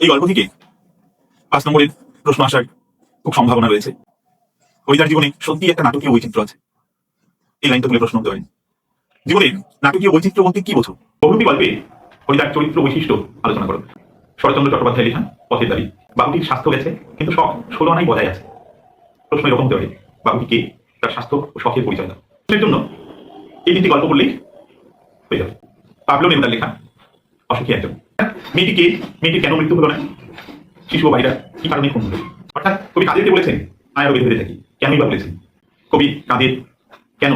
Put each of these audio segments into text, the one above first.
এই গল্প থেকে পাঁচ নম্বরের প্রশ্ন আসার খুব সম্ভাবনা রয়েছে। হরিদার জীবনে সত্যি একটা নাটকীয় বৈচিত্র্য আছে। এই লাইনটা তুলে প্রশ্ন পারে জীবনের নাটকীয় বৈচিত্র্য বলতে কি বোঝো? বহুটি গল্পে হরিদার চরিত্র বৈশিষ্ট্য আলোচনা করো। শরৎচন্দ্র চট্টোপাধ্যায় লেখা পথের দাবি, বাবুটির স্বাস্থ্য গেছে, কিন্তু শখ ষোলো আনাই বজায় আছে। প্রশ্ন এরকম হতে পারে বাবুটি কে তার স্বাস্থ্য ও শখের পরিচয় দাও। জন্য এই তিনটি গল্প বললেই হয়ে যাবে। পাবলো নেমদার লেখা অসুখী একজন। মেয়েটি কে মেয়েটির কেন মৃত্যু হলো না? শিশু ভাইরা কি কারণে খুন হলো? অর্থাৎ কবি কাদেরকে বলেছেন আয়ারও বেঁধে বেঁধে থাকি, কেনই বা বলেছেন? কবি কাদের কেন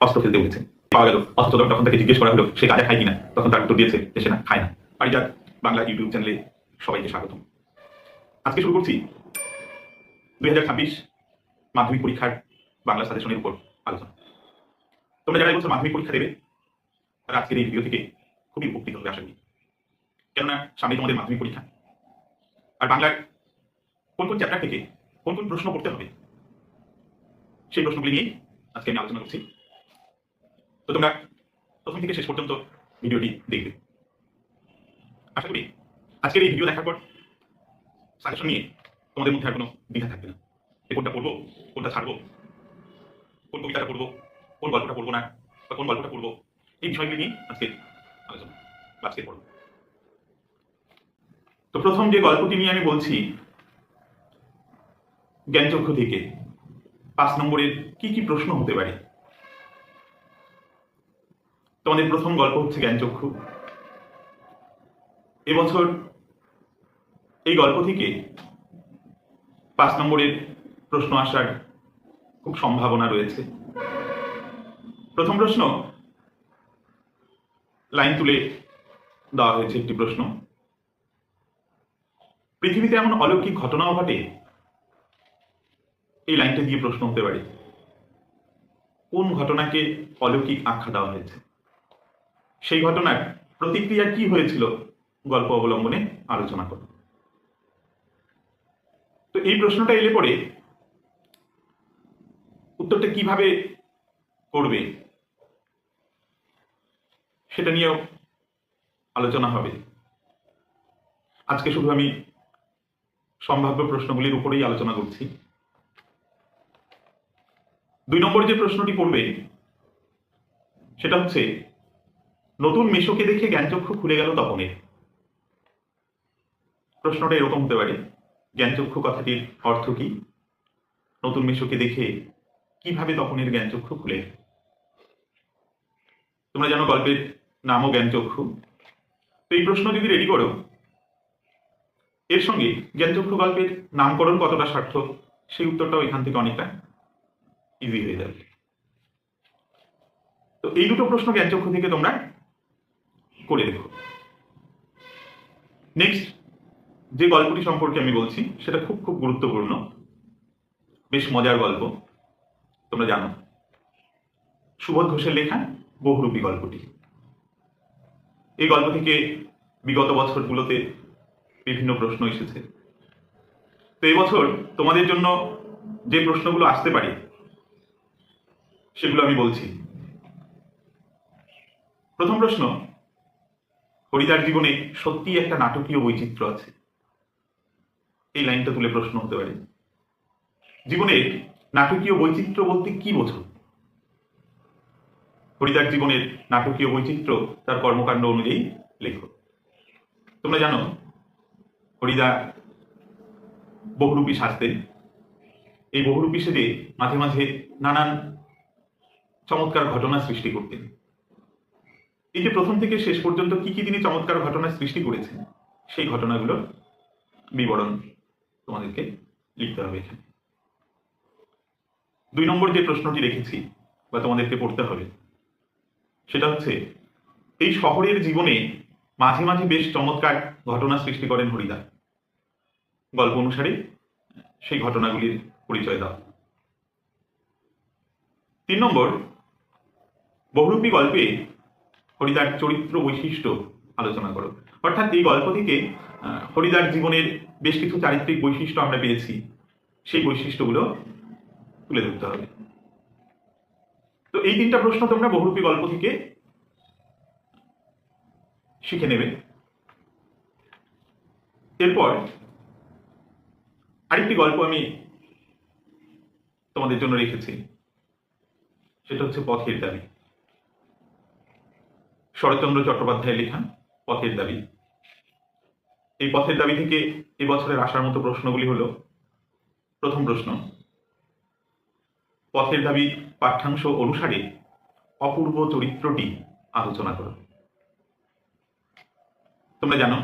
অস্ত্র ফেলতে বলেছেন? পাওয়া গেল অস্ত্র তখন তাকে জিজ্ঞেস করা হলো, সে কাজে খায় কিনা? তখন তার উত্তর দিয়েছে যে সে না, খায় না। পারিজাত বাংলা ইউটিউব চ্যানেলে সবাইকে স্বাগতম। আজকে শুরু করছি দুই হাজার ছাব্বিশ মাধ্যমিক পরীক্ষার বাংলা সাজেশনের উপর আলোচনা। তোমরা যারা এবছর মাধ্যমিক পরীক্ষা দেবে, তারা আজকের এই ভিডিও থেকে খুবই উপকৃত হবে, আশা করি। কেননা সামনে তোমাদের মাধ্যমিক পরীক্ষা। আর বাংলার কোন কোন চ্যাপ্টার থেকে কোন কোন প্রশ্ন করতে হবে, সেই প্রশ্নগুলি নিয়ে আজকে আমি আলোচনা করছি। তো তোমরা প্রথম থেকে শেষ পর্যন্ত ভিডিওটি দেখবে। আশা করি আজকের এই ভিডিও দেখার পর সাজেশন নিয়ে তোমাদের মধ্যে আর কোনো দ্বিধা থাকবে না। যে কোনটা পড়ব, কোনটা ছাড়বো, কোন কবিতাটা পড়ব, কোন গল্পটা পড়ব না, বা কোন গল্পটা পড়ব, এই বিষয়গুলি নিয়ে আজকে আলোচনা বা আজকে পড়ব তো প্রথম যে গল্পটি নিয়ে আমি বলছি, জ্ঞানচক্ষু থেকে, পাঁচ নম্বরের কি কি প্রশ্ন হতে পারে? তোমাদের প্রথম গল্প হচ্ছে জ্ঞানচক্ষু। এবছর এই গল্প থেকে পাঁচ নম্বরের প্রশ্ন আসার খুব সম্ভাবনা রয়েছে। প্রথম প্রশ্ন, লাইন তুলে দেওয়া হয়েছে একটি প্রশ্ন। পৃথিবীতে এমন অলৌকিক ঘটনাও ঘটে? এই লাইনটা দিয়ে প্রশ্ন হতে পারে। কোন ঘটনাকে অলৌকিক আখ্যা দেওয়া হয়েছে? সেই ঘটনার প্রতিক্রিয়া কি হয়েছিল? গল্প অবলম্বনে আলোচনা করো তো এই প্রশ্নটা এলে পরে উত্তরটা কীভাবে করবে? সেটা নিয়েও আলোচনা হবে। আজকে শুধু আমি সম্ভাব্য প্রশ্নগুলির উপরেই আলোচনা করছি। দুই নম্বর যে প্রশ্নটি পড়বে, সেটা হচ্ছে, নতুন মেশোকে দেখে জ্ঞানচক্ষু খুলে গেল তপনের প্রশ্নটা এরকম হতে পারে জ্ঞানচক্ষু কথাটির অর্থ কি? নতুন মেশোকে দেখে কীভাবে তপনের জ্ঞানচক্ষু খুলে? তোমরা জানো গল্পের নামও জ্ঞানচক্ষু তো এই প্রশ্ন যদি রেডি করো এর সঙ্গে জ্ঞানচক্ষু গল্পের নামকরণ কতটা সার্থক? সেই উত্তরটাও এখান থেকে অনেকটা ইজি হয়ে যাবে। তো এই দুটো প্রশ্ন জ্ঞানচক্ষু থেকে তোমরা করে দেখো। নেক্সট যে গল্পটি সম্পর্কে আমি বলছি, সেটা খুব খুব গুরুত্বপূর্ণ। বেশ মজার গল্প, তোমরা জানো। সুবোধ ঘোষের লেখা বহুরূপী গল্পটি। এই গল্প থেকে বিগত বছরগুলোতে বিভিন্ন প্রশ্ন এসেছে। তো এবছর তোমাদের জন্য যে প্রশ্নগুলো আসতে পারে, সেগুলো আমি বলছি। প্রথম প্রশ্ন হরিদার জীবনে সত্যি একটা নাটকীয় বৈচিত্র্য আছে। এই লাইনটা তুলে প্রশ্ন হতে পারে। জীবনের নাটকীয় বৈচিত্র্য বলতে কি বোঝো? হরিদার জীবনের নাটকীয় বৈচিত্র্য তার কর্মকাণ্ড অনুযায়ী লেখো। তোমরা জানো হরিদা বহুরূপী সাজতেন এই বহুরূপী সেজে মাঝে মাঝে নানান চমৎকার ঘটনা সৃষ্টি করতেন। এই যে প্রথম থেকে শেষ পর্যন্ত কি কি তিনি চমৎকার ঘটনা সৃষ্টি করেছেন, সেই ঘটনাগুলোর বিবরণ তোমাদেরকে লিখতে হবে এখানে। দুই নম্বর যে প্রশ্নটি রেখেছি বা তোমাদেরকে পড়তে হবে, সেটা হচ্ছে, এই শহরের জীবনে মাঝে মাঝে বেশ চমৎকার ঘটনা সৃষ্টি করেন হরিদা। গল্প অনুসারে সেই ঘটনাগুলির পরিচয় দাও। তিন নম্বর, বহুরূপী গল্পে হরিদার চরিত্র বৈশিষ্ট্য আলোচনা করো। অর্থাৎ এই গল্প থেকে হরিদার জীবনের বেশ কিছু চারিত্রিক বৈশিষ্ট্য আমরা পেয়েছি। সেই বৈশিষ্ট্যগুলো তুলে ধরতে হবে। তো এই তিনটা প্রশ্ন তোমরা বহুরূপী গল্প থেকে শিখে নেবে। এরপর আরেকটি গল্প আমি তোমাদের জন্য রেখেছি। সেটা হচ্ছে পথের দাবি। শরৎচন্দ্র চট্টোপাধ্যায় লেখা পথের দাবি। এই পথের দাবি থেকে এবছরের আসার মতো প্রশ্নগুলি হলো, প্রথম প্রশ্ন, পথের দাবি পাঠ্যাংশ অনুসারে অপূর্ব চরিত্রটি আলোচনা করো। তোমরা জানো,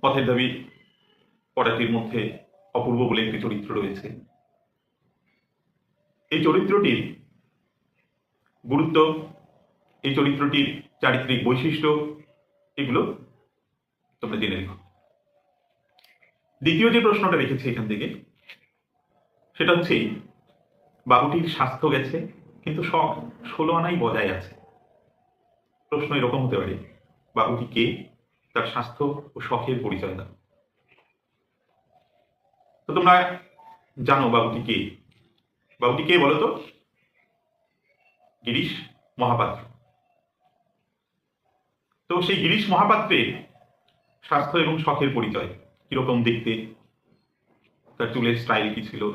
পথের দাবি পড়াটির মধ্যে অপূর্ব বলে একটি চরিত্র রয়েছে। এই চরিত্রটির গুরুত্ব, এই চরিত্রটির চারিত্রিক বৈশিষ্ট্য, এগুলো তোমরা জেনে রেখো। দ্বিতীয় যে প্রশ্নটা রেখেছি এখান থেকে, সেটা হচ্ছে বাবুটির স্বাস্থ্য গেছে, কিন্তু শখ ষোলো আনাই বজায় আছে। প্রশ্ন এরকম হতে পারে বাবুটি কে? তার স্বাস্থ্য ও শখের পরিচয় দাও। তো তোমরা জানো বাবুটি কে? বাবুটি কে বলো তো? গিরিশ মহাপাত্র। তো সেই গিরিশ মহাপাত্রের স্বাস্থ্য এবং শখের পরিচয় কীরকম দেখতে? তার চুলের স্টাইল কি ছিল?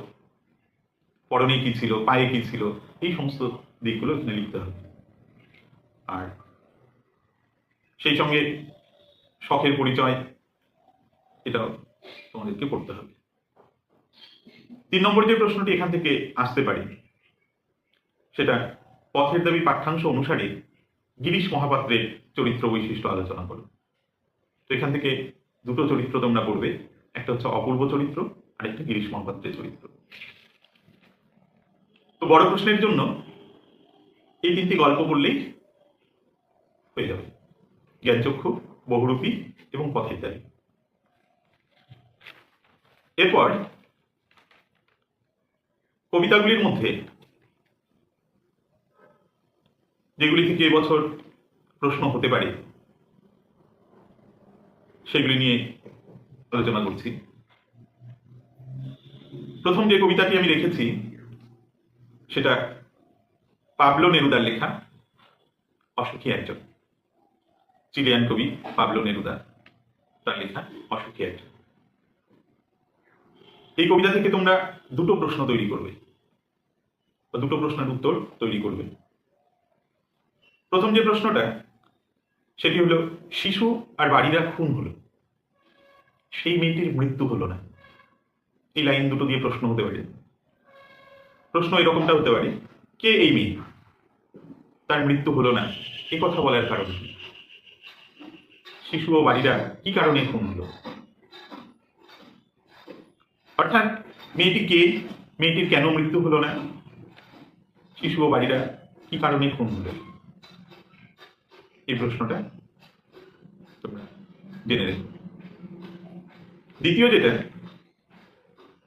পরনে কি ছিল? পায়ে কি ছিল? এই সমস্ত দিকগুলো এখানে লিখতে হবে। আর সেই সঙ্গে শখের পরিচয়, এটাও তোমাদেরকে পড়তে হবে। তিন নম্বর যে প্রশ্নটি এখান থেকে আসতে পারে, সেটা পথের দাবি পাঠ্যাংশ অনুসারে গিরিশ মহাপাত্রের চরিত্র বৈশিষ্ট্য আলোচনা করো তো এখান থেকে দুটো চরিত্র তোমরা পড়বে, একটা হচ্ছে অপূর্ব চরিত্র আর একটা গিরিশ মহাপাত্রের চরিত্র। তো বড় প্রশ্নের জন্য এই তিনটি গল্প বললেই হয়ে যাবে। জ্ঞানচক্ষু, বহুরূপী এবং পথের দাবি। এরপর কবিতাগুলির মধ্যে যেগুলি থেকে এবছর প্রশ্ন হতে পারে, সেগুলি নিয়ে আলোচনা করছি। প্রথম যে কবিতাটি আমি রেখেছি, সেটা পাবলো নেরুদার লেখা, অসুখী একজন। চিলিয়ান কবি পাবলো নেরুদা, তার লেখা অসুখী একজন। এই কবিতা থেকে তোমরা দুটো প্রশ্ন তৈরি করবে বা দুটো প্রশ্নের উত্তর তৈরি করবে। প্রথম যে প্রশ্নটা, সেটি হলো, শিশু আর বাড়িরা খুন হলো। সেই মেয়েটির মৃত্যু হলো না। এই লাইন দুটো দিয়ে প্রশ্ন হতে পারে। প্রশ্ন এরকমটা হতে পারে, কে এই মেয়ে? তার মৃত্যু হলো না। এ কথা বলার কারণ শিশু ও বাড়িরা কি কারণে খুন হলো? অর্থাৎ মেয়েটি কে মেয়েটির কেন মৃত্যু হলো না? শিশু ও বাড়িরা কি কারণে খুন হলো? এই প্রশ্নটা তোমরা জেনে রেখো। দ্বিতীয় যেটা,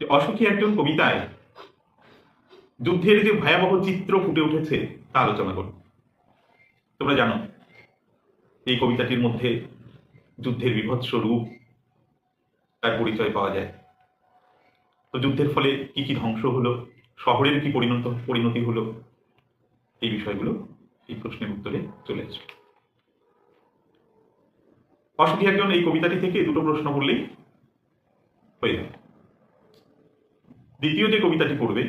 যে অসুখী একজন কবিতায় যুদ্ধের যে ভয়াবহ চিত্র ফুটে উঠেছে তা আলোচনা করো। তোমরা জানো, এই কবিতাটির মধ্যে যুদ্ধের বিভৎস রূপ তার পরিচয় পাওয়া যায়। তো যুদ্ধের ফলে কি কি ধ্বংস হলো? শহরের কি পরিণত, পরিণতি হলো? এই বিষয়গুলো এই প্রশ্নের উত্তরে চলে আসবে। অসুখী একজন এই কবিতাটি থেকে দুটো প্রশ্ন করলেই হয়ে যাবে। দ্বিতীয় যে কবিতাটি পড়বে,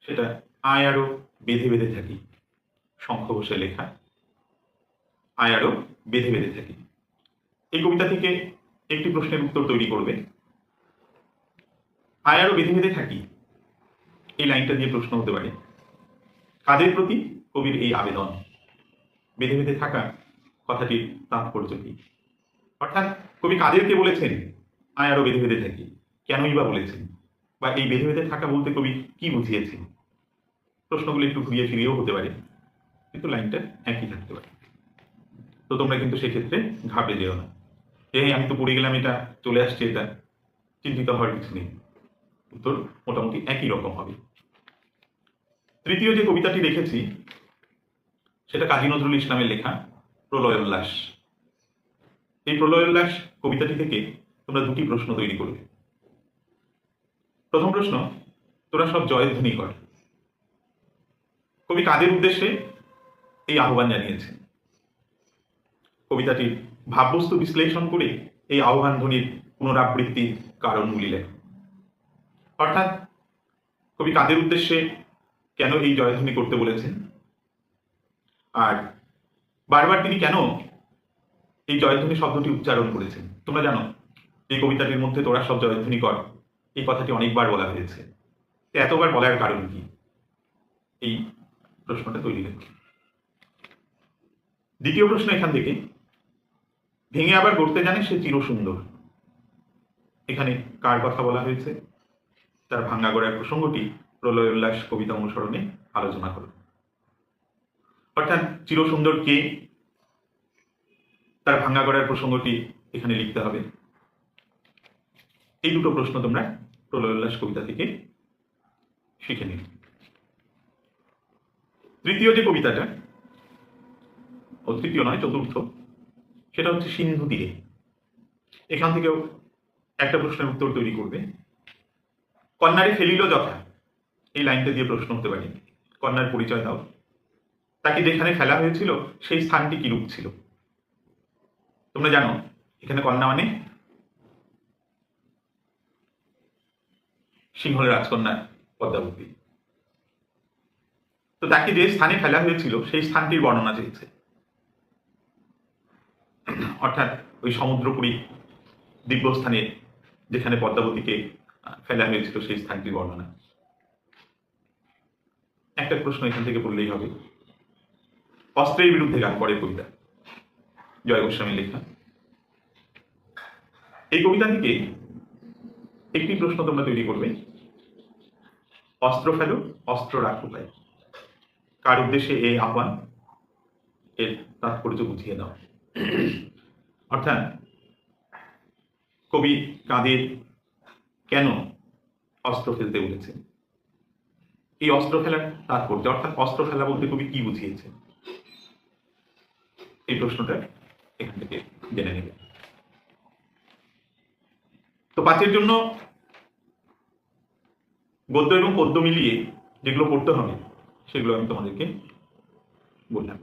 সেটা আয় আরও বেঁধে বেঁধে থাকি, শঙ্খ ঘোষের লেখা, আয় আরও বেঁধে বেঁধে থাকি। এই কবিতা থেকে একটি প্রশ্নের উত্তর তৈরি করবে আয় আরও বেঁধে বেঁধে থাকি? এই লাইনটা দিয়ে প্রশ্ন হতে পারে। কাদের প্রতি কবির এই আবেদন? বেঁধে বেঁধে থাকা কথাটির তাৎপর্য কি? অর্থাৎ কবি কাদেরকে বলেছেন, আয় আরও বেঁধে বেঁধে থাকি কেনই বা বলেছেন? বা এই বেঁধে বেঁধে থাকা বলতে কবি কি বুঝিয়েছেন? প্রশ্নগুলো একটু ঘুরিয়ে ফিরিয়েও হতে পারে, কিন্তু লাইনটা একই থাকতে পারে। তো তোমরা কিন্তু সেক্ষেত্রে ঘাবড়ে যেও না। এই, আমি তো পড়ে গেলাম এটা, চলে আসছে এটা, চিন্তিত হওয়ার কিছু নেই। উত্তর মোটামুটি একই রকম হবে। তৃতীয় যে কবিতাটি রেখেছি সেটা কাজী নজরুল ইসলামের লেখা প্রলয়োল্লাস এই প্রলয়োল্লাস কবিতাটি থেকে তোমরা দুটি প্রশ্ন তৈরি করবে। প্রথম প্রশ্ন, তোরা সব জয়ধ্বনি কর। কবি কাদের উদ্দেশ্যে এই আহ্বান জানিয়েছেন? কবিতাটির ভাববস্তু বিশ্লেষণ করে এই আহ্বান ধ্বনির পুনরাবৃত্তির কারণগুলি লেখ। অর্থাৎ কবি কাদের উদ্দেশ্যে কেন এই জয়ধ্বনি করতে বলেছেন? আর বারবার তিনি কেন এই জয়ধ্বনি শব্দটি উচ্চারণ করেছেন? তোমরা জানো, এই কবিতাটির মধ্যে তোরা সব জয়ধ্বনি কর, এই কথাটি অনেকবার বলা হয়েছে। এতবার বলার কারণ কি? এই প্রশ্নটা তৈরি হচ্ছে। দ্বিতীয় প্রশ্ন এখান থেকে, ভেঙে আবার গড়তে জানে সে চিরসুন্দর। এখানে কার কথা বলা হয়েছে? তার ভাঙ্গা গড়ার প্রসঙ্গটি প্রলয় উল্লাস কবিতা অনুসরণে আলোচনা করো অর্থাৎ চিরসুন্দর কে তার ভাঙ্গা গড়ার প্রসঙ্গটি এখানে লিখতে হবে। এই দুটো প্রশ্ন তোমরা প্রলয় উল্লাস কবিতা থেকে শিখে নিন তৃতীয় যে কবিতাটা, ও তৃতীয় নয়, চতুর্থ, সেটা হচ্ছে সিন্ধু তীরে এখান থেকেও একটা প্রশ্নের উত্তর তৈরি করবে। কন্যারে ফেলিল যথা। এই লাইনটা দিয়ে প্রশ্ন হতে পারে কন্যার পরিচয় দাও। তাকে যেখানে ফেলা হয়েছিল, সেই স্থানটি কিরূপ ছিল? তোমরা জানো, এখানে কন্যা মানে? সিংহলের রাজকন্যা পদ্মাবতী। তো তাকে যে স্থানে ফেলা হয়েছিল, সেই স্থানটির বর্ণনা চেয়েছে। অর্থাৎ ওই সমুদ্রপুরী দিব্যস্থানে যেখানে পদ্মাবতীকে ফেলা হয়েছিল সেই স্থানটির বর্ণনা। একটা প্রশ্ন এখান থেকে বললেই হবে। অস্ত্রের বিরুদ্ধে গান করে কবিতা। জয় গোস্বামী লেখা। এই কবিতা থেকে একটি প্রশ্ন তোমরা তৈরি করবে। অস্ত্র ফেলো, অস্ত্র রাখো পাই কার উদ্দেশ্যে এই আহ্বান? এর তাৎপর্য বুঝিয়ে দাও। অর্থাৎ কবি কাদের কেন অস্ত্র ফেলতে বলেছেন এই অস্ত্র ফেলার তাৎপর্য অর্থাৎ অস্ত্র ফেলা বলতে কবি কি বুঝিয়েছে? এই প্রশ্নটা এখান থেকে জেনে নেবে। তো পাঁচের জন্য গদ্য এবং পদ্য মিলিয়ে যেগুলো পড়তে হবে, সেগুলো আমি তোমাদেরকে বললাম।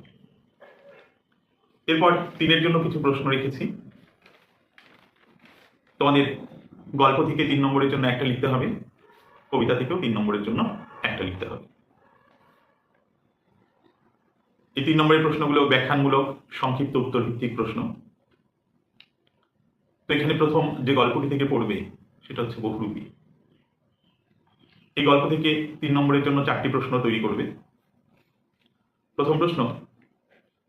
এরপর তিনের জন্য কিছু প্রশ্ন রেখেছি। তোমাদের গল্প থেকে তিন নম্বরের জন্য একটা লিখতে হবে, কবিতা থেকেও তিন নম্বরের জন্য একটা লিখতে হবে। এই তিন নম্বরের প্রশ্নগুলো ব্যাখ্যানমূলক, সংক্ষিপ্ত উত্তর ভিত্তিক প্রশ্ন। তো এখানে প্রথম যে গল্পটি থেকে পড়বে, সেটা হচ্ছে বহুরূপী। এই গল্প থেকে তিন নম্বরের জন্য চারটি প্রশ্ন তৈরি করবে। প্রথম প্রশ্ন,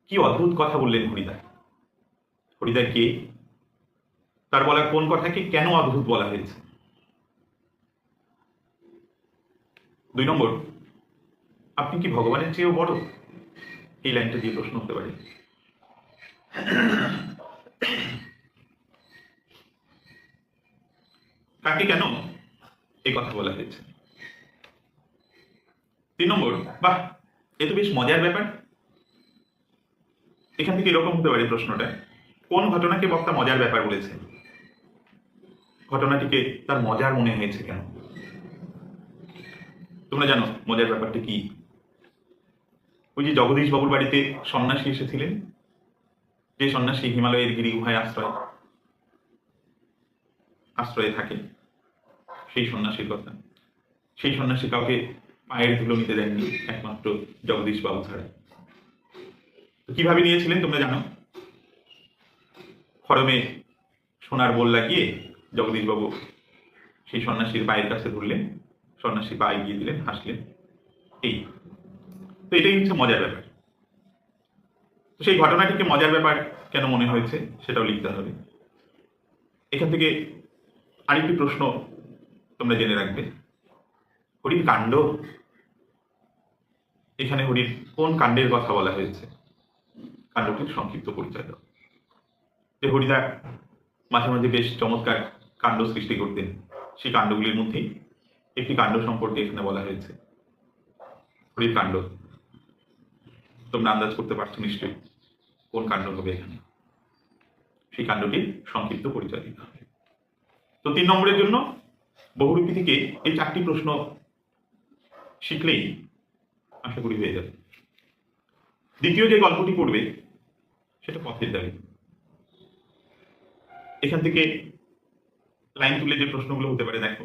কি অদ্ভুত কথা বললেন হরিদা হরিদা কে? তার বলা কোন কথাকে কেন অদ্ভুত বলা হয়েছে? দুই নম্বর, আপনি কি ভগবানের চেয়েও বড়? এই লাইনটা দিয়ে প্রশ্ন হতে পারে। কাকে কেন এই কথা বলা হয়েছে? তিন নম্বর, বাহ, এ তো বেশ মজার ব্যাপার। এখান থেকে এরকম হতে পারে প্রশ্নটা। কোন ঘটনাকে বক্তা মজার ব্যাপার বলেছে ঘটনাটিকে তার মজার মনে হয়েছে কেন? তোমরা জানো মজার ব্যাপারটা কি? ওই যে জগদীশ বাবুর বাড়িতে সন্ন্যাসী এসেছিলেন। যে সন্ন্যাসী হিমালয়ের গিরি গুহায় আশ্রয়, আশ্রয়ে থাকে। সেই সন্ন্যাসীর কথা। সেই সন্ন্যাসী কাউকে পায়ের ধুলো নিতে দেননি, একমাত্র জগদীশ বাবু ছাড়া। কীভাবে নিয়েছিলেন তোমরা জানো? খরমে সোনার বোল লাগিয়ে জগদীশ বাবু সেই সন্ন্যাসীর পায়ের কাছে ধরলেন সন্ন্যাসী পা এগিয়ে দিলেন হাসলেন এই। তো এটাই হচ্ছে মজার ব্যাপার। তো সেই ঘটনাটিকে মজার ব্যাপার কেন মনে হয়েছে সেটাও লিখতে হবে। এখান থেকে আরেকটি প্রশ্ন তোমরা জেনে রাখবে। হরির কাণ্ড? এখানে হরির কোন কাণ্ডের কথা বলা হয়েছে? কাণ্ডটির সংক্ষিপ্ত পরিচয় যে হরিদা মাঝে মাঝে বেশ চমৎকার কাণ্ড সৃষ্টি করতেন সেই কাণ্ডগুলির মধ্যেই একটি কাণ্ড সম্পর্কে এখানে বলা হয়েছে। হরির কাণ্ড। তোমরা আন্দাজ করতে পারছ নিশ্চয়ই কোন কাণ্ড হবে এখানে। সেই কাণ্ডটির সংক্ষিপ্ত পরিচয় দিতে হবে। তো তিন নম্বরের জন্য বহুরূপী থেকে এই চারটি প্রশ্ন শিখলেই আশা করি হয়ে যাবে। দ্বিতীয় যে গল্পটি পড়বে, সেটা পথের দাবি। এখান থেকে লাইন তুলে যে প্রশ্নগুলো হতে পারে, দেখো।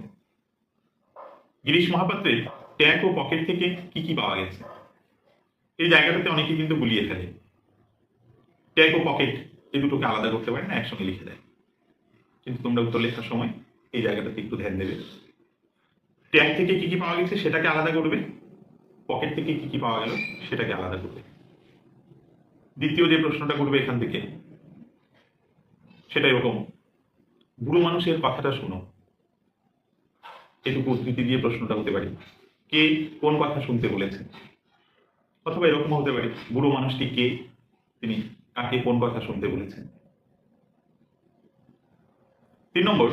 গিরিশ মহাপাত্রের ট্যাগ ও পকেট থেকে কি কি পাওয়া গেছে? এই জায়গাটাতে অনেকে কিন্তু গুলিয়ে ফেলে। ট্যাগ ও পকেট এই দুটোকে আলাদা করতে পারে না, একসঙ্গে লিখে দেয়। কিন্তু তোমরা উত্তর লেখার সময় এই জায়গাটাতে একটু ধ্যান দেবে। ট্যাগ থেকে কি কি পাওয়া গেছে সেটাকে আলাদা করবে। পকেট থেকে কি কি পাওয়া গেল সেটাকে আলাদা করবে। দ্বিতীয় যে প্রশ্নটা করবে এখান থেকে, সেটা এরকম। বুড়ো মানুষের কথাটা শুনো। এটুকু উদ্ধৃতি দিয়ে প্রশ্নটা হতে পারে। কে কোন কথা শুনতে বলেছে অথবা এরকম হতে পারে, বুড়ো মানুষটি কে? তিনি কাকে কোন কথা শুনতে বলেছেন? তিন নম্বর,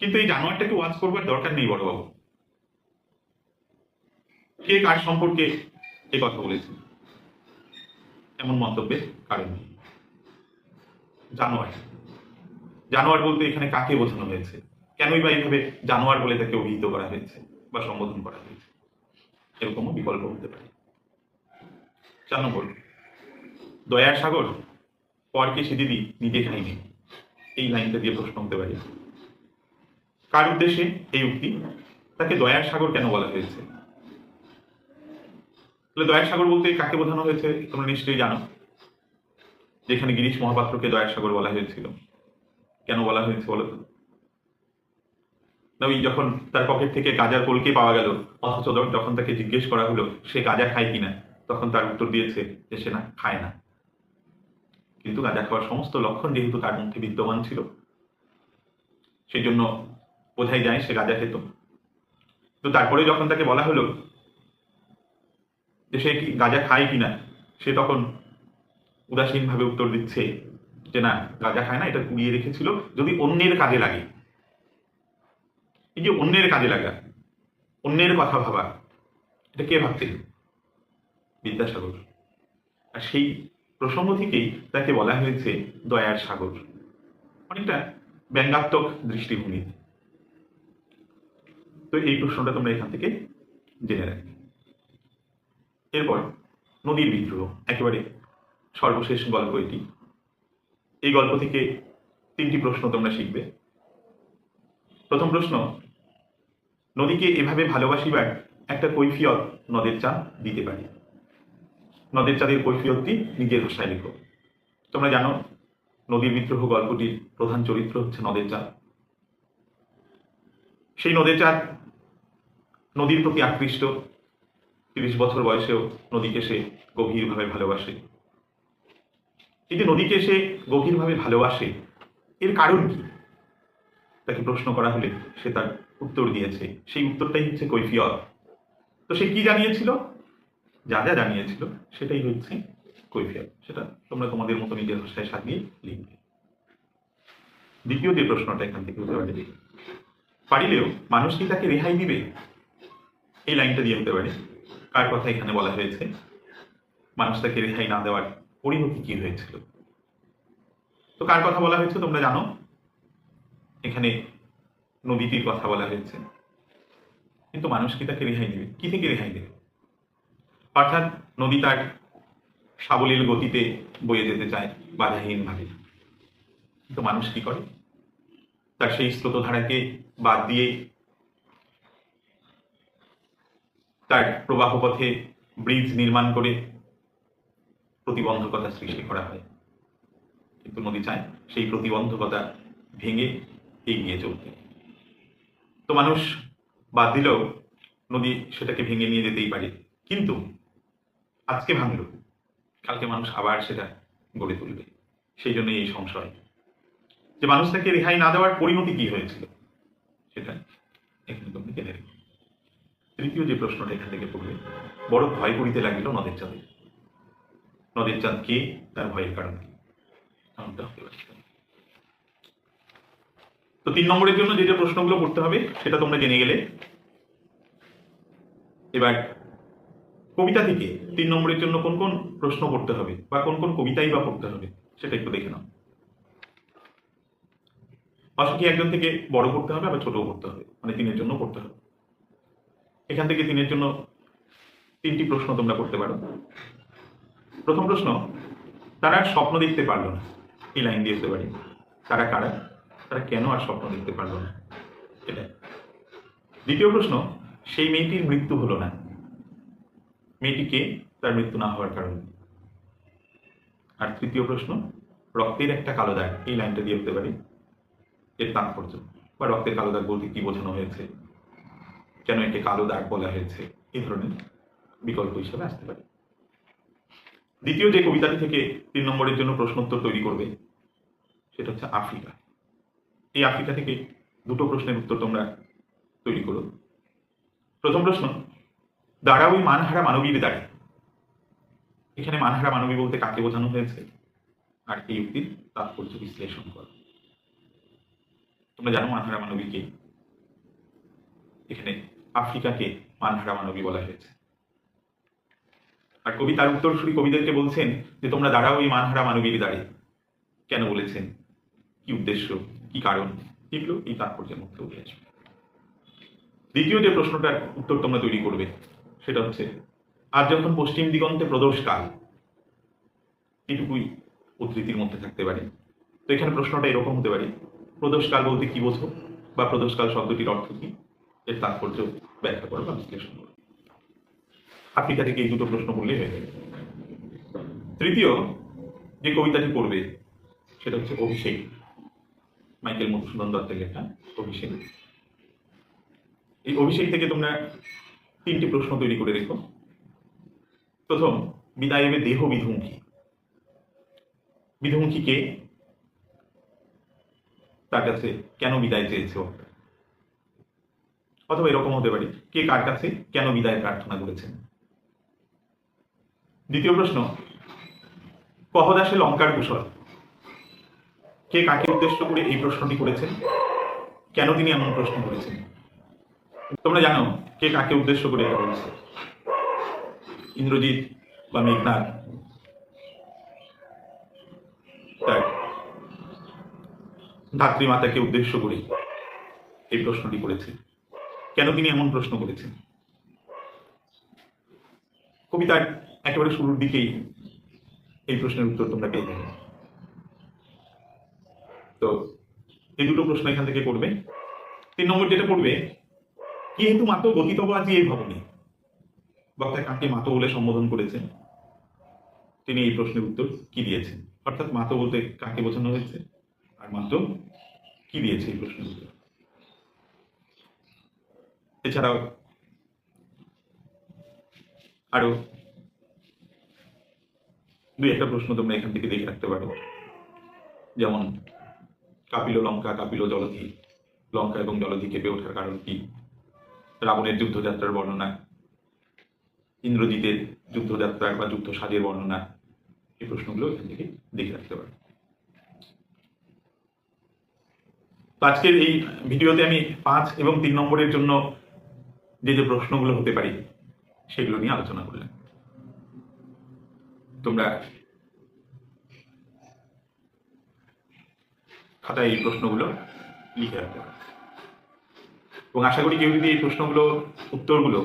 কিন্তু এই জানোয়ারটাকে ওয়াচ করবার দরকার নেই বড়বাবু। কে কার সম্পর্কে এ কথা বলেছে এমন মন্তব্যের কারণ। জানোয়ার। জানোয়ার বলতে এখানে কাকে বোঝানো হয়েছে? কেনই বা এইভাবে জানোয়ার বলে তাকে অভিহিত করা হয়েছে বা সম্বোধন করা হয়েছে? এরকমও বিকল্প হতে পারে। চার নম্বর, দয়ার সাগর পরকে সে দিদি, নিজে খাইনি এই লাইনটা দিয়ে প্রশ্ন হতে পারে। কার উদ্দেশ্যে এই উক্তি? তাকে দয়ার সাগর কেন বলা হয়েছে? তাহলে দয়ার সাগর বলতে কাকে বোঝানো হয়েছে, তোমরা নিশ্চয়ই জানো। যেখানে গিরিশ মহাপাত্রকে দয়ার সাগর বলা হয়েছিল। কেন বলা হয়েছে বলো তো? যখন তার পকেট থেকে গাজার কলকে পাওয়া গেল, অথচ যখন তাকে জিজ্ঞেস করা হলো, সে গাজা খায় কিনা, তখন তার উত্তর দিয়েছে যে সে না, খায় না। কিন্তু গাঁজা খাওয়ার সমস্ত লক্ষণ যেহেতু তার মধ্যে বিদ্যমান ছিল সেই জন্য বোঝাই যায় সে গাঁজা খেত। তো তারপরে যখন তাকে বলা হলো যে সে কি গাঁজা খায় কিনা, সে তখন উদাসীনভাবে উত্তর দিচ্ছে যে না গাঁজা খায় না, এটা কুড়িয়ে রেখেছিল, যদি অন্যের কাজে লাগে। এই যে অন্যের কাজে লাগা, অন্যের কথা ভাবা, এটা কে ভাবতেন বিদ্যাসাগর। আর সেই প্রসঙ্গ থেকেই তাকে বলা হয়েছে দয়ার সাগর। অনেকটা ব্যঙ্গাত্মক দৃষ্টিভঙ্গি। তো এই প্রশ্নটা তোমরা এখান থেকে জেনে রাখবে এরপর নদীর বিদ্রোহ, একেবারে সর্বশেষ গল্প এটি। এই গল্প থেকে তিনটি প্রশ্ন তোমরা শিখবে। প্রথম প্রশ্ন, নদীকে এভাবে ভালোবাসিবার একটা কৈফিয়ত নদের চাঁদ দিতে পারে। নদের চাঁদের কৈফিয়তটি নিজের ভাষায় লেখো। তোমরা জানো, নদীর বিদ্রোহ গল্পটির প্রধান চরিত্র হচ্ছে নদের চাঁদ। সেই নদের চাঁদ নদীর প্রতি আকৃষ্ট, তিরিশ বছর বয়সেও নদীকে সে গভীরভাবে ভালোবাসে। যে নদীকে সে গভীরভাবে ভালোবাসে, এর কারণ কি? তাকে প্রশ্ন করা হলে সে তার উত্তর দিয়েছে। সেই উত্তরটাই হচ্ছে কৈফিয়ত। তো সে কি জানিয়েছিল? যা যা জানিয়েছিল, সেটাই হচ্ছে কৈফিয়ত। সেটা তোমরা তোমাদের মতো নিজের ভাষায় সাজিয়ে লিখবে। দ্বিতীয় যে প্রশ্নটা এখান থেকে হতে পারে পারিলেও মানুষ কি তাকে রেহাই দিবে? এই লাইনটা দিয়ে হতে পারে। কার কথা এখানে বলা হয়েছে? মানুষ তাকে রেহাই না দেওয়ার পরিণতি কি হয়েছিল? তো কার কথা বলা হয়েছে তোমরা জানো? এখানে নদীটির কথা বলা হয়েছে। কিন্তু মানুষ কি তাকে রেহাই দেবে? কি থেকে রেহাই দেবে? অর্থাৎ নদী তার সাবলীল গতিতে বয়ে যেতে চায় বাধাহীনভাবে। কিন্তু মানুষ কি করে? তার সেই স্রোতধারাকে বাদ দিয়ে তার প্রবাহ পথে ব্রিজ নির্মাণ করে প্রতিবন্ধকতা সৃষ্টি করা হয়। কিন্তু নদী চায় সেই প্রতিবন্ধকতা ভেঙে এগিয়ে চলতে। তো মানুষ বাদ দিলেও নদী সেটাকে ভেঙে নিয়ে যেতেই পারে। কিন্তু আজকে ভাঙল। কালকে মানুষ আবার সেটা গড়ে তুলবে। সেই জন্য এই সংশয়। যে মানুষ তাকে রেহাই না দেওয়ার পরিণতি কি হয়েছিল, সেটা এখানে তুমি জেনে তৃতীয় যে প্রশ্নটা এখান থেকে পড়বে, বড় ভয় করিতে লাগিল নদের চাঁদে। নদের চাঁদ কে? তার ভয়ের কারণ কি। তো তিন নম্বরের জন্য যে যে প্রশ্নগুলো করতে হবে, সেটা তোমরা জেনে গেলে। এবার, কবিতা থেকে তিন নম্বরের জন্য কোন কোন প্রশ্ন করতে হবে বা কোন কোন কবিতাই বা পড়তে হবে, সেটা একটু দেখে নাও। অসুখী একজন থেকে বড় করতে হবে, আবার ছোটও করতে হবে মানে তিনের জন্য করতে হবে। এখান থেকে তিনের জন্য তিনটি প্রশ্ন তোমরা করতে পারো। প্রথম প্রশ্ন, তারা আর স্বপ্ন দেখতে পারল না। এই লাইন দিয়ে পারি তারা কারা? তারা কেন আর স্বপ্ন দেখতে পারল না? এটা দ্বিতীয় প্রশ্ন, সেই মেয়েটির মৃত্যু হলো না। মেয়েটিকে তার মৃত্যু না হওয়ার কারণে আর তৃতীয় প্রশ্ন, রক্তের একটা কালো দাগ, এই লাইনটা দিয়ে হতে পারে? এর তাৎপর্য। বা রক্তের কালো দাগ বলতে কি বোঝানো হয়েছে? কেন একে কালো দাগ বলা হয়েছে? এই ধরনের বিকল্প হিসেবে আসতে পারে। দ্বিতীয় যে কবিতাটি থেকে তিন নম্বরের জন্য প্রশ্নোত্তর তৈরি করবে, সেটা হচ্ছে আফ্রিকা। এই আফ্রিকা থেকে দুটো প্রশ্নের উত্তর তোমরা তৈরি করো। প্রথম প্রশ্ন দাঁড়া ওই মানহারা মানবীর দাঁড়ে এখানে মানহারা মানবী বলতে কাকে বোঝানো হয়েছে? আর এই উক্তির তাৎপর্য বিশ্লেষণ করো। তোমরা জানো মানহারা মানবীকে এখানে আফ্রিকাকে মানহারা মানবী বলা হয়েছে। আর কবি তার উত্তরসূরি কবিদেরকে বলছেন যে, তোমরা দাঁড়াও, এই মানহারা মানবীর দাঁড়ে কেন বলেছেন? কি উদ্দেশ্য? কি কারণ? এগুলো এই তাৎপর্যের মধ্যে উঠে আসবে। দ্বিতীয় যে প্রশ্নটার উত্তর তোমরা তৈরি করবে। সেটা হচ্ছে, আর যখন পশ্চিম দিগন্তে প্রদোষকাল, এটুকুই উদ্ধৃতির মধ্যে থাকতে পারে। তো এখানে প্রশ্নটা এরকম হতে পারে, প্রদোষকাল বলতে কি বোঝো? বা প্রদোষকাল শব্দটির অর্থ কি? এর তাৎপর্য ব্যাখ্যা করো বা বিশ্লেষণ করো। আফ্রিকা থেকে এই দুটো প্রশ্ন করলেই হয়ে যাবে। তৃতীয় যে কবিতাটি পড়বে, সেটা হচ্ছে অভিষেক, মাইকেল মধুসূদন দত্তের লেখা, অভিষেক। এই অভিষেক থেকে তোমরা তিনটি প্রশ্ন তৈরি করে রেখো প্রথম, বিদায় এবে দেহ বিধুমুখী। বিধুমুখী কে? তার কাছে কেন বিদায় চেয়েছে অথবা এরকম হতে পারে, কে কার কাছে কেন বিদায় প্রার্থনা করেছেন? দ্বিতীয় প্রশ্ন কহদাসে লঙ্কার কুশল। কে কাকে উদ্দেশ্য করে এই প্রশ্নটি করেছেন? কেন তিনি এমন প্রশ্ন করেছেন? তোমরা জানো কে কাকে উদ্দেশ্য করে এটা বলছে। ইন্দ্রজিৎ বা মেঘনাথ তার ধাত্রী মাতাকে উদ্দেশ্য করে এই প্রশ্নটি করেছে কেন তিনি এমন প্রশ্ন করেছেন? কবিতার একেবারে শুরুর দিকেই এই প্রশ্নের উত্তর তোমরা পেয়ে যাবে। তো এই দুটো প্রশ্ন এখান থেকে করবে তিন নম্বর যেটা পড়বে কি হেতু মাতো গতিতব আজি এই ভবনে? বক্তা কাকে মাতো বলে সম্বোধন করেছেন? তিনি এই প্রশ্নের উত্তর কি দিয়েছেন? অর্থাৎ মাতো বলতে কাকে বোঝানো হয়েছে? আর মাত্র কি দিয়েছে এই প্রশ্নের উত্তর? এছাড়াও আরও দুই একটা প্রশ্ন তোমরা এখান থেকে দেখে রাখতে পারো। যেমন, কাপিল লঙ্কা, কাপিল জলধি। লঙ্কা এবং জলধি কেঁপে ওঠার কারণ কি? রাবণের যুদ্ধযাত্রার বর্ণনা। ইন্দ্রজিতের যুদ্ধযাত্রার বা যুদ্ধ সাজের বর্ণনা। এই প্রশ্নগুলো এখান থেকে দেখে রাখতে পারো। আজকের এই ভিডিওতে আমি পাঁচ এবং তিন নম্বরের জন্য যে যে প্রশ্নগুলো হতে পারি, সেগুলো নিয়ে আলোচনা করলাম। তোমরা খাতায় এই প্রশ্নগুলো লিখে রাখতে পারো। এবং আশা করি কেউ যদি এই প্রশ্নগুলো, উত্তরগুলো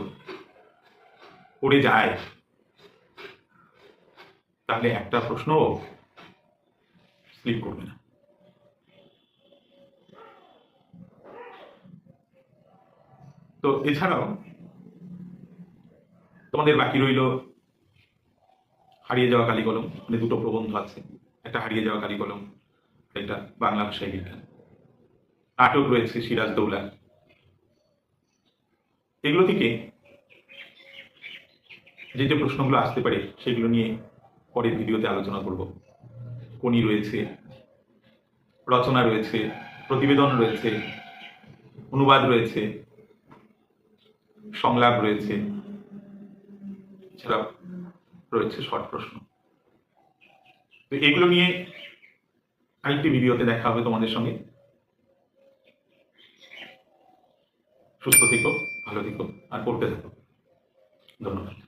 পড়ে যায়, তাহলে একটা প্রশ্ন স্লিপ করবে না। তো এছাড়াও তোমাদের বাকি রইল হারিয়ে যাওয়া কালিকলম মানে দুটো প্রবন্ধ আছে। একটা হারিয়ে যাওয়া কালিকলম একটা বাংলা ভাষায় বিজ্ঞান। নাটক রয়েছে সিরাজ দৌলা। এগুলো থেকে যে যে প্রশ্নগুলো আসতে পারে, সেগুলো নিয়ে পরের ভিডিওতে আলোচনা করব। কোনি রয়েছে, রচনা রয়েছে, প্রতিবেদন রয়েছে, অনুবাদ রয়েছে, সংলাপ রয়েছে। এছাড়াও রয়েছে শর্ট প্রশ্ন। তো এগুলো নিয়ে আরেকটি ভিডিওতে দেখা হবে তোমাদের সঙ্গে। সুস্থ থেকো, ভালো থেকো, আর পড়তে থাকো। ধন্যবাদ।